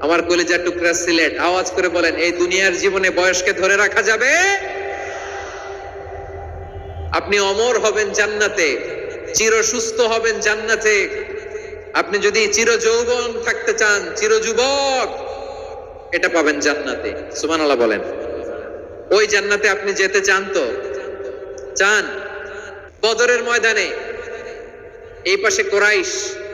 আমার কলিজা টুকরা সিলেট, আওয়াজ করে বলেন, এই দুনিয়ার জীবনে বয়সকে ধরে রাখা যাবে? আপনি অমর হবেন জান্নাতে, চির সুস্থ হবেন জান্নাতে। আপনি যদি চির যৌবন থাকতে চান, চির যুবক, এটা পাবেন জান্নাতে। সুবহানাল্লাহ বলেন। ওই জান্নাতে আপনি যেতে চান তো? চান? বদরের ময়দানে? এই পাশে কোরাইশ।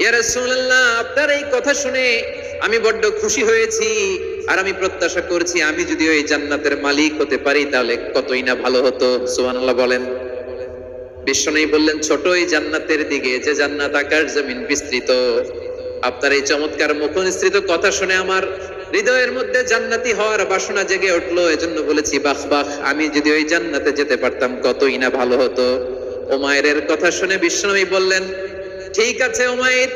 আপনার এই কথা শুনে আমি বড্ড খুশি হয়েছি আর আমি প্রত্যাশা করছি আমি যদি ওই জান্নাতের মালিক হতে পারি তাহলে কতই না ভালো হতো, সুবহানাল্লাহ বলেন। বিশ্বনবী বললেন, ছোট এই জান্নাতের দিকে, যে জান্নাত আকার, জমিন বিস্তৃত। আপনার এই চমৎকার মুখনিসৃত কথা শুনে আমার হৃদয়ের মধ্যে জান্নাতি হওয়ার বাসনা জেগে উঠল। এজন্য বলেছি, বাহ বাহ, আমি যদি ওই জান্নাতে যেতে পারতাম, কতই না ভালো হতো। ওমায়ের কথা শুনে বিশ্বনবী বললেন ঠিক আছে ওমায়ের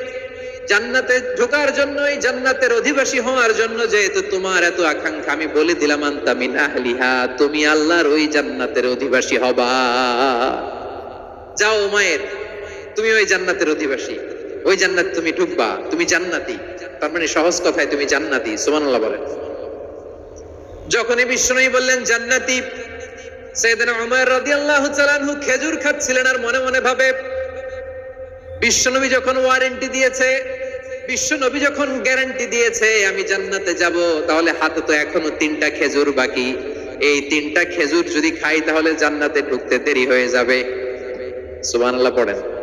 জান্নাতে ঢোকার জন্যই জান্নাতের অধিবাসী হওয়ার জন্য যেহেতু তোমার এত আকাঙ্ক্ষা, আমি বলে দিলাম, আন্তা মিন আহলিহা, তুমি আল্লাহর ওই জান্নাতের অধিবাসী হবা। যাও মায়ের তুমি ওই জান্নাতের অধিবাসী। ওই জান্নাত তুমি ঢুকবা, তুমি জান্নাতি। তার মানে সহজ কথায় তুমি জান্নাতি, সুবহানাল্লাহ বলেন। যখনই বিষ্ণুই বললেন, জান্নাতি সাইয়েদনা উমর রাদিয়াল্লাহু তাআলা আনহু খেজুর খাচ্ছিলেন আর মনে মনে ভাবে বিশ্বনবী যখন ওয়ারেন্টি দিয়েছে, বিশ্বনবী যখন গ্যারান্টি দিয়েছে, আমি জান্নাতে যাব, তাহলে হাতে তো এখনও তিনটা খেজুর বাকি। এই তিনটা খেজুর যদি খাই, তাহলে জান্নাতে ঢুকতে দেরি হয়ে যাবে। সুবহানাল্লাহ, পড়েন।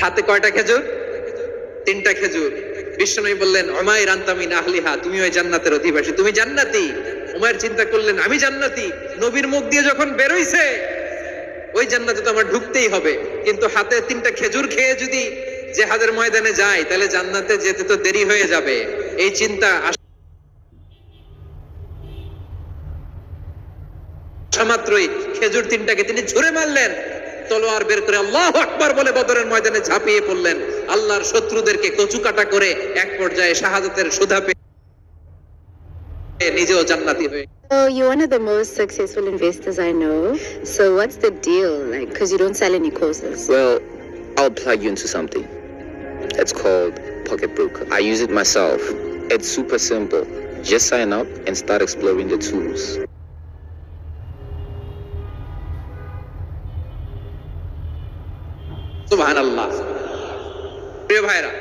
হাতে কয়টা খেজুর? তিনটা খেজুর। বিষ্ণুনবী বললেন অমায় রান্তামিন আহলিহা তুমি ওই জান্নাতের অধিবাসী। তুমি জান্নাতি। উমায়ের চিন্তা করলেন, আমি জান্নাতি। নবীর মুখ দিয়ে যখন বেরোইছে, ওই জান্নাতে তো আমার ঢুকতেই হবে। কিন্তু হাতে তিনটা খেজুর খেয়ে যদি জেহাদের ময়দানে যায়, তাহলে জান্নাতে যেতে তো দেরি হয়ে যাবে। এই চিন্তা মাত্রই খেজুর তিনটাকে তিনি ছুঁড়ে মারলেন। তলোয়ার বের করে আল্লাহ আকবার বলে বদরের ময়দানে ঝাঁপিয়ে পড়লেন আল্লাহর শত্রুদেরকে কচু কাটা করে এক পর্যায়ে শাহাদাতের সুধা পেয়ে নিজেও জান্নাতি হয়ে So you're one of the most successful investors I know. So what's the deal? Like, because you don't sell any courses. Well, I'll plug you into something. It's called Pocketbook. I use it myself. It's super simple. Just sign up and start exploring the tools. সুবহানাল্লাহ। প্রিয় ভাইরা,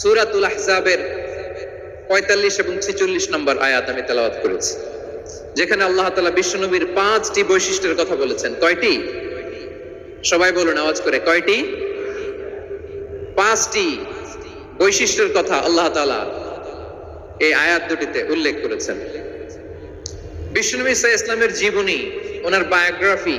সূরাতুল আহজাবের 45 এবং 46 নম্বর আয়াত আমি তেলাওয়াত করেছি, যেখানে আল্লাহ বিশ্বনবীর পাঁচটি বৈশিষ্ট্যের কথা বলেছেন। কয়টি? সবাই বলুন, আওয়াজ করে, কয়টি? পাঁচটি বৈশিষ্ট্যের কথা আল্লাহ তাআলা এই আয়াত দুটিতে উল্লেখ করেছেন। বিশ্বনবী ইসা ইসলামের জীবনী, ওনার বায়োগ্রাফি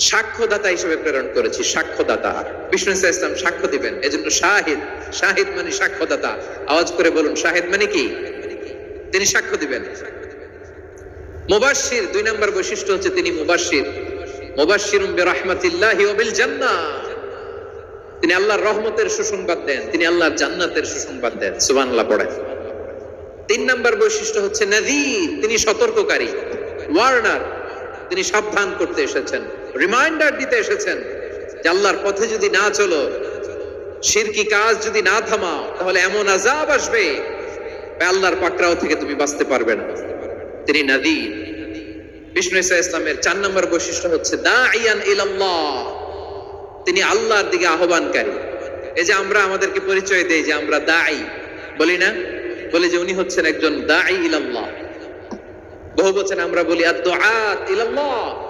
সাক্ষ্যদাতা হিসেবে প্রেরণ করেছি, সাক্ষ্যদাতা। বিষ্ণু ইসলাম সাক্ষ্য দিবেন, এজন্য শাহিদ শাহিদ মানে সাক্ষ্যদাতা। আওয়াজ করে বলুন, শাহিদ মানে কি? তিনি সাক্ষ্য দিবেন। মুবাশশির, দুই নম্বর বৈশিষ্ট্য হচ্ছে তিনি মুবাশশির। মুবাশশিরুম বিরহমাতিল্লাহি ওয়া বিল জান্নাহ। তিনি আল্লাহর রহমতের সুসংবাদ দেন, তিনি আল্লাহর জান্নাতের সুসংবাদ দেন। সুবহানাল্লাহ পড়েন। তিন নম্বর বৈশিষ্ট্য হচ্ছে নাযীর, তিনি সতর্ককারী। ওয়ার্নার, তিনি সাবধান করতে এসেছেন। রিমাইন্ডার দিতে এসেছেন যে আল্লাহর পথে যদি না চলো শিরকি কাজ যদি না থামাও, তাহলে এমন আজাব আসবে আল্লাহর পাকড়াও থেকে তুমি বাঁচতে পারবে না। তিনি নাদির বিষ্ণু ইসা ইসলামের চার নম্বর বৈশিষ্ট্য হচ্ছে দাইয়ান ইলাল্লাহ। তিনি আল্লাহর দিকে আহ্বানকারী। এই যে আমরা আমাদেরকে পরিচয় দেই যে আমরা দাই বলি না? বলি যে উনি হচ্ছেন একজন দাই ইলাল্লাহ। বহু বচন আমরা বলি আদ ইলাল্লাহ।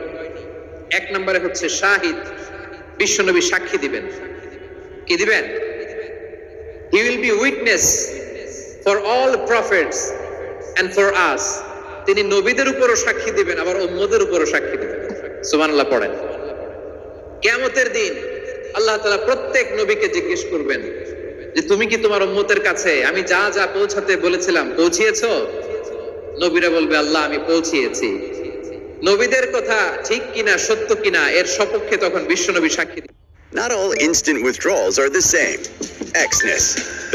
এক নম্বরে হচ্ছে শাহিদ, বিশ্বনবী সাক্ষী দিবেন। কি দিবেন? He will be witness for all prophets and for us তিনি নবীদের উপরও সাক্ষী দিবেন, আবার উম্মদের উপরও সাক্ষী দিবেন। সুবহানাল্লাহ পড়েন। কিয়ামতের দিন আল্লাহ তাআলা প্রত্যেক নবীকে জিজ্ঞেস করবেন যে, তুমি কি তোমার উম্মতের কাছে? আমি যা যা পৌঁছাতে বলেছিলাম, পৌঁছিয়েছো? নবীরা বলবে, আল্লাহ, আমি পৌঁছিয়েছি। নবীদের কথা ঠিক কিনা সত্য কিনা এর সপক্ষে তখন বিশ্বনবী সাক্ষী Not all instant withdrawals are the same. Exness,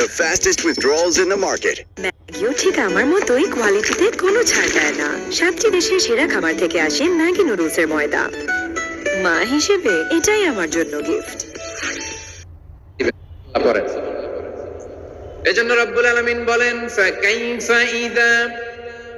the fastest withdrawals in the market. ম্যাগিও ঠিক আমার মতোই কোয়ালিটিতে কোনো ছাড় দেয় না। সাতটি দেশের সেরা খাবার থেকে আসে ম্যাগি নুডলসের ময়দা। মা হিসেবে এটাই আমার জন্য গিফট এজন্য রব্বুল আলামিন বলেন ফাকাইফা ইযা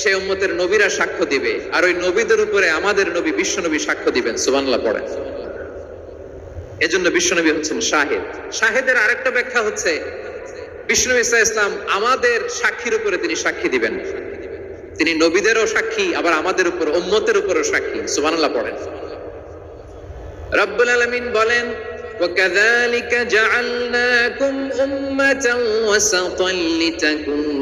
সেই উম্মতের নবীরা সাক্ষ্য দিবে আর ওই নবীদের উপরে আমাদের নবী বিশ্ব নবী সাক্ষ্য দিবেন সুবানলা পড়েন এজন্য বিশ্বনবী হচ্ছেন শাহেদ শাহেদের আরেকটা ব্যাখ্যা হচ্ছে বিষ্ণু ইসা ইসলাম আমাদের সাক্ষীর উপরে তিনি সাক্ষী দিবেন তিনি নবীদেরও সাক্ষী আবার আমাদের উপর উম্মতের উপরও সাক্ষী সুবহানাল্লাহ পড়েন রব্বুল আলামিন বলেন وكذلك جعلناكم أمة وسطا لتكونوا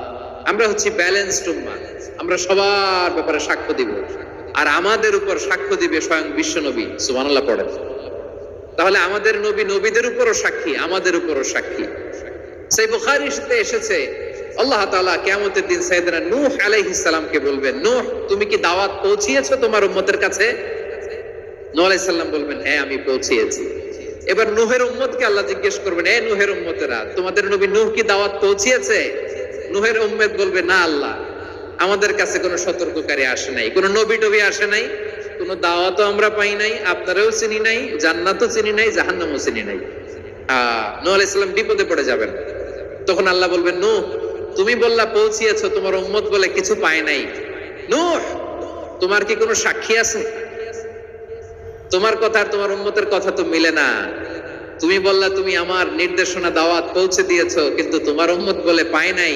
আমরা হচ্ছি ব্যালেন্সড উম্মা আমরা সবার ব্যাপারে সাক্ষ্য দিব। আর আমাদের উপর সাক্ষ্য দিবে স্বয়ং বিশ্ব নবী। সুবহানাল্লাহ পড়েন। তাহলে আমাদের নবী নবীদের উপরও সাক্ষী, আমাদের উপরও সাক্ষী। সেই বুখারিতে এসেছে, আল্লাহ তাআলা কিয়ামতের দিন সাইয়েদনা নূহ আলাইহিস সালামকে বলবেন, নূহ, তুমি কি দাওয়াত পৌঁছিয়েছো তোমার উম্মতের কাছে? নূহ আলাইহিস সালাম বলবেন হ্যাঁ আমি পৌঁছিয়েছি। এবার নূহের উম্মতকে আল্লাহ জিজ্ঞেস করবেন, এ নূহের উম্মতেরা, তোমাদের নবী নূহ কি দাওয়াত পৌঁছিয়েছে? নূহের উম্মত বলবে, না আল্লাহ, আমাদের কাছে কোনো সতর্ককারী আসে নাই, কোনো নবী টবি আসে নাই, কোনো দাওয়াতও আমরা পাই নাই, আপনারাও চিনি নাই, জান্নাতও চিনি নাই, জাহান্নামও চিনি নাই। নূহ আলাইহিস সালাম বিপদে পড়ে যাবেন। তখন আল্লাহ বলবেন, নূহ, তুমি বললা পৌঁছিয়েছো, তোমার উম্মত বলে কিছু পায় নাই। নূহ, তোমার কি কোনো সাক্ষী আছে? তোমার কথা আর তোমার উম্মতের কথা তো মিলে না। তুমি বললা তুমি আমার নির্দেশনা, দাওয়াত পৌঁছে দিয়েছ, কিন্তু তোমার উম্মত বলে পায় নাই।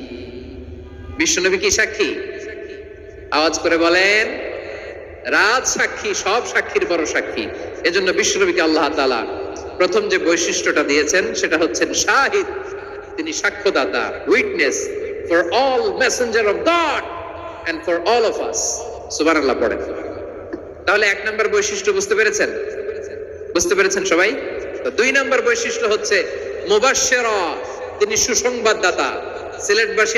বিশ্বনবী কি সাক্ষী? আওয়াজ করে বলেন, রাজ সাক্ষী, সব সাক্ষীর বড় সাক্ষী। এজন্য বিশ্বনবীকে আল্লাহ তাআলা প্রথম যে বৈশিষ্ট্যটা দিয়েছেন, সেটা হচ্ছেন শাহিদ। তিনি সাক্ষ্যদাতা witness for all messenger of God and for all of us সুবহানাল্লাহ, পড়েন। তাহলে এক নম্বর বৈশিষ্ট্য বুঝতে পেরেছেন? বুঝতে পেরেছেন সবাই? দুই নম্বর বৈশিষ্ট্য হচ্ছে মুবাশশিরা, তিনি সুসংবাদদাতা। সিলেটবাসী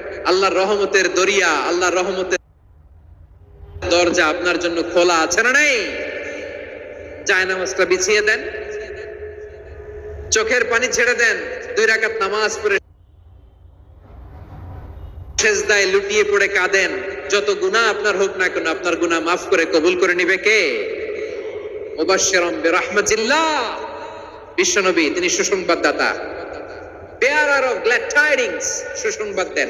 আল্লাহর রহমতের দরিয়া, আল্লাহর রহমতের দরজা আপনার জন্য খোলা আছে না নাই? জায় নামাজটা বিছিয়ে দেন। চোখের পানি ছেড়ে দেন। দুই রাকাত নামাজ পড়ে সেজদায় লুটিয়ে পড়ে কাঁদেন। যত গুনাহ আপনার হোক না কেন, আপনার গুনাহ মাফ করে কবুল করে নিবে কে? মুবাশশিরাম বিরাহমাতিল্লাহ। বিশ্বনবী, তিনি সুসংবাদদাতা। বেয়ারার অফ গ্ল্যাড টাইডিংস সুসংবাদ দেন।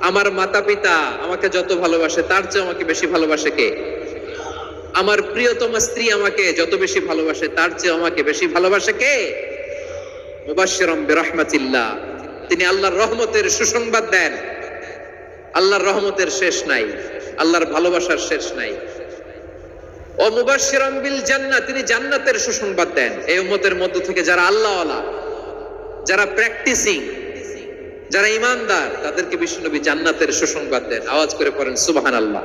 আমার মাতা পিতা আমাকে যত ভালোবাসে, তার চেয়ে আমাকে বেশি ভালোবাসে কে? আমার প্রিয়তম স্ত্রী আমাকে যত বেশি ভালোবাসে, তার চেয়ে আমাকে বেশি ভালোবাসে কে? মুবাশশিরাম তিনি আল্লাহর রহমতের সুসংবাদ দেন। আল্লাহর রহমতের শেষ নাই, আল্লাহর ভালোবাসার শেষ নাই। ও মুবাশশিরাম বিল জান্নাত তিনি জান্নাতের সুসংবাদ দেন। এই উম্মতের মধ্য থেকে যারা আল্লাহওয়ালা, যারা প্র্যাকটিসিং যারা ইমানদার তাদেরকে বিশ্বনবী জান্নাতের সুসংবাদ দেন আওয়াজ করে পড়েন সুবাহান আল্লাহ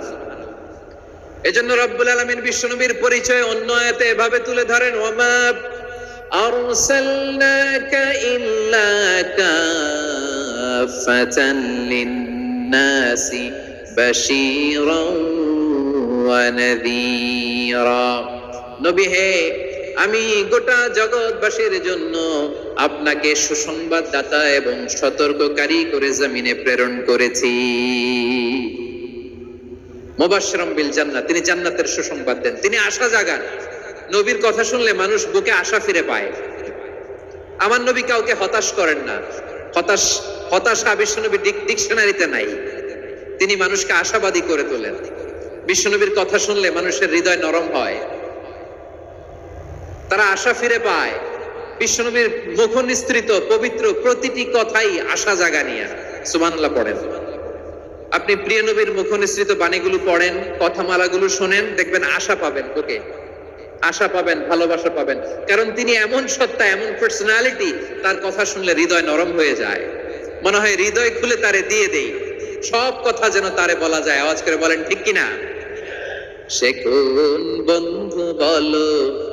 এজন্য রব্বুল আলমিন বিশ্বনবীর পরিচয় অন্য আয়াতে এভাবে তুলে ধরেন ওমা أرسلناك إلا كافة للناس بشيرا ونذيرا নবী হে আমি গোটা জগৎবাসীর জন্য আপনাকে সুসংবাদদাতা এবং সতর্ককারী করে জমিনে প্রেরণ করেছি। মোবাশরম বিল জান্নাত, তিনি জান্নাতের সুসংবাদ দেন। তিনি আশা জাগান, নবীর কথা শুনলে মানুষ বুকে আশা ফিরে পায়। আমার নবী কাউকে হতাশ করেন না। হতাশ, হতাশা বিশ্বনবী ডিকশনারিতে নাই। তিনি মানুষকে আশাবাদী করে তোলেন। বিশ্বনবীর কথা শুনলে মানুষের হৃদয় নরম হয়। তারা আশা ফিরে পায়। বিশ্বনবীর মুখ নিস্তৃত পবিত্র প্রতিটি কথাই আশা জাগানিয়া সুবহানাল্লাহ পড়েন। আপনি প্রিয় নবীর মুখ নিঃসৃত বাণীগুলো পড়েন, কথামালাগুলো শোনেন, দেখবেন আশা পাবেন বুকে। আশা পাবেন, ভালোবাসা পাবেন। কারণ তিনি এমন সত্তা, এমন পার্সোনালিটি তার কথা শুনলে হৃদয় নরম হয়ে যায়। মনে হয় হৃদয় খুলে তারে দিয়ে দেই। সব কথা যেন তারে বলা যায়। আওয়াজ করে বলেন, ঠিক কিনা? সে কোন বন্ধু বলো?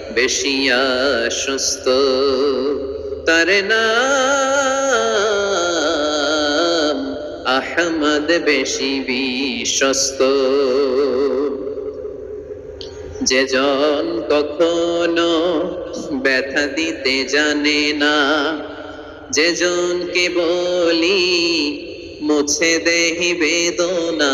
বেশি আশ্বস্ত, তার নাম আহমদ বেশি বিশ্বস্ত। যে জন কখনো ব্যথা দিতে জানে না যে জনকে বলি মুছে দেহি বেদনা।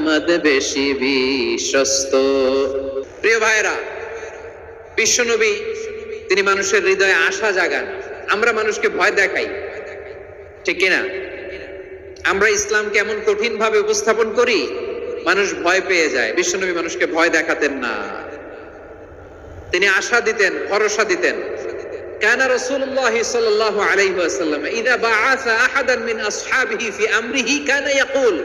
আহমদ বেশি বিশ্বস্ত প্রিয় ভাইরা বিশ্বনবী তিনি মানুষের হৃদয়ে আশা জাগান আমরা মানুষকে ভয় দেখাই ঠিক কিনা আমরা ইসলামকে এমন কঠিন ভাবে উপস্থাপন করি মানুষ ভয় পেয়ে যায় বিশ্বনবী মানুষকে ভয় দেখাতেন না তিনি আশা দিতেন ভরসা দিতেন كان رسول الله صلى الله عليه وسلم إذا بعث أحدا من أصحابه في أمره كان يقول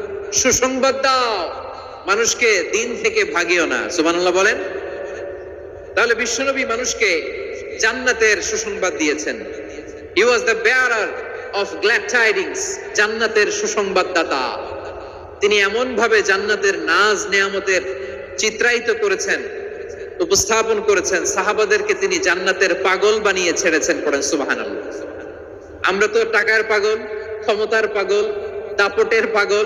সুসংবাদ দাও। মানুষকে দিন থেকে ভাগিও না। সুবহানাল্লাহ বলেন। তাহলে বিশ্বনবী মানুষকে জান্নাতের সুসংবাদ দিয়েছেন। He was the bearer of glad tidings জান্নাতের সুসংবাদদাতা। তিনি এমন ভাবে জান্নাতের নাজ, নেয়ামতের চিত্রায়িত করেছেন, উপস্থাপন করেছেন, সাহাবাদেরকে তিনি জান্নাতের পাগল বানিয়ে ছেড়েছেন পড়েন, সুবহানাল্লাহ। আমরা তো টাকার পাগল, ক্ষমতার পাগল, দাপটের পাগল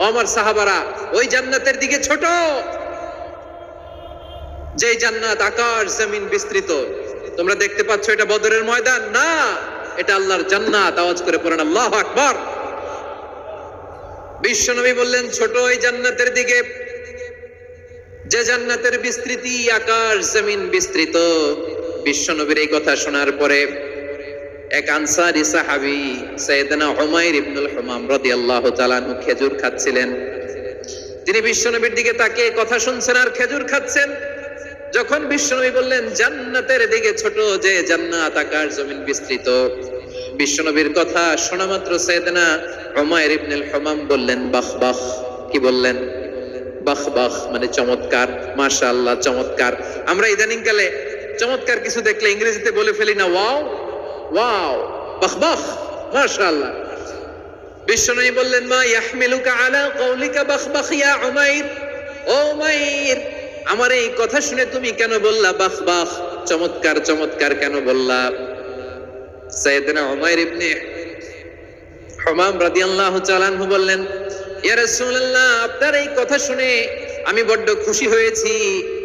ও আমার সাহাবারা, ওই জান্নাতের দিকে ছোট। যে জান্নাত আকাশ, জমিন বিস্তৃত। তোমরা দেখতে পাচ্ছ এটা বদরের ময়দান? না, এটা আল্লাহর জান্নাত। আওয়াজ করে পড়েন, আল্লাহ আকবর। বিশ্বনবী বললেন, ছোট ওই জান্নাতের দিকে। যে জান্নাতের বিস্তৃতি আকাশ, জমিন বিস্তৃত। বিশ্বনবীর এই কথা শোনার পরে এক সৈয়দনা হুমায়র ইবনুল হুমাম খেজুর খাচ্ছিলেন। তিনি বিশ্বনবীর দিকে কথা শুনছেন আর খেজুর খাচ্ছেন। যখন বিশ্বনবী বললেন, জান্নাতের দিকে ছোট যে জান্নাত আকাশ জমিন বিস্তৃত। বিশ্বনবীর কথা শোনা মাত্র সৈয়দনা হুমায়র ইবনুল হুমাম বললেন, বাহ বাহ। কি বললেন? বাহ বাহ। মানে চমৎকার। মাশাআল্লাহ, চমৎকার। আমরা ইদানিং কালে চমৎকার কিছু দেখলে ইংরেজিতে বলে ফেলি না, ওয়াও। ওয়াও, বাহ বাহ, মাশাআল্লাহ। বিশ্বনবী বললেন, মা ইয়াহমিলুকা আলা কওলিকা বাহ বাহ, ইয়া উমাইর? ও উমাইর, আমার এই কথা শুনে তুমি কেন বললা বাহ বাহ, চমৎকার চমৎকার কেন বললা? সাইয়েদনা উমাইর ইবনে হমাম রাদিয়াল্লাহু তাআলা আনহু বললেন, ইয়া রাসূলুল্লাহ, আপনার এই কথা শুনে আমি বড্ড খুশি হয়েছি।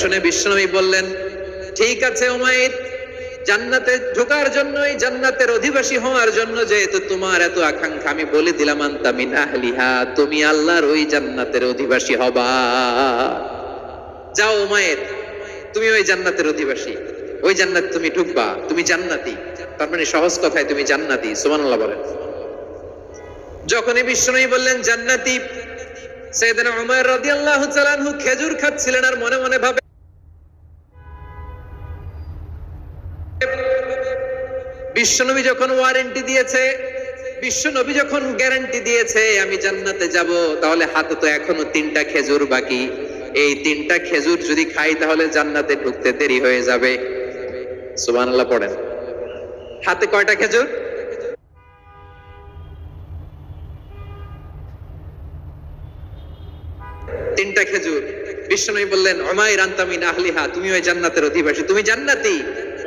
শুনে বিশ্বনবী বললেন, ঠিক আছে উমাইর জান্নাতে ঢোকার জন্যই জান্নাতের অধিবাসী হওয়ার জন্য যেহেতু তোমার এত আকাঙ্ক্ষা, আমি বলে দিলাম, আন্তা মিন আহলিহা, তুমি আল্লাহর ওই জান্নাতের অধিবাসী হবা। যাও উমাইর তুমি ওই জান্নাতের অধিবাসী, ওই জান্নাত তুমি ঢুকবা, তুমি জান্নাতি। তার মানে সহজ কথায় তুমি জান্নাতি, সুবহানাল্লাহ বলেন। যখনই বিশ্বনবী বললেন, জান্নাতি সাইয়েদনা উমর রাদিয়াল্লাহু তাআলা আনহু খেজুর খাচ্ছিলেন আর মনে মনে ভাবে বিশ্বনবী যখন ওয়ারেন্টি দিয়েছে, বিশ্বনবী যখন গ্যারান্টি দিয়েছে, আমি জান্নাতে যাব, তাহলে হাতে তো এখনও তিনটা খেজুর বাকি। এই তিনটা খেজুর যদি খাই, তাহলে জান্নাতে ঢুকতে দেরি হয়ে যাবে। সুবহানাল্লাহ, পড়েন। হাতে কয়টা খেজুর? তিনটা খেজুর। বিষ্ণুই বললেন অমায় রান্তামিন আহলিহা তুমি ওই জান্নাতের অধিবাসী, তুমি জান্নাতি।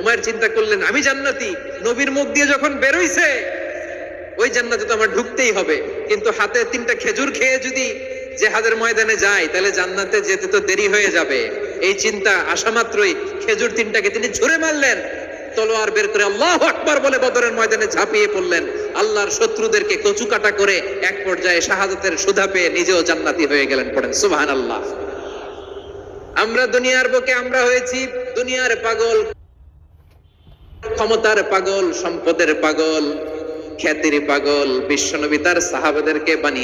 উমায়ের চিন্তা করলেন, আমি জান্নাতি। নবীর মুখ দিয়ে যখন বেরোইছে ওই জান্নাতে তো আমার ঢুকতেই হবে। কিন্তু হাতে তিনটা খেজুর খেয়ে যদি জেহাদের ময়দানে যায়, তাহলে জান্নাতে যেতে তো দেরি হয়ে যাবে। এই চিন্তা আসা মাত্রই খেজুর তিনটাকে তিনি ছুঁড়ে মারলেন। তলোয়ার বের করে আল্লাহ আকবার বলে বদরের ময়দানে ঝাঁপিয়ে পড়লেন। আল্লাহর শত্রুদেরকে কচু কাটা করে এক পর্যায়ে শাহাদাতের সুধা পেয়ে নিজেও জান্নাতি হয়ে গেলেন পড়েন। সুবহান আল্লাহ আমরা দুনিয়ার বুকে আমরা হয়েছি, দুনিয়ার পাগল। ক্ষমতার পাগল সম্পদের পাগল খ্যাতির পাগল বিশ্বনবী তার সাহাবাদেরকে বানিয়ে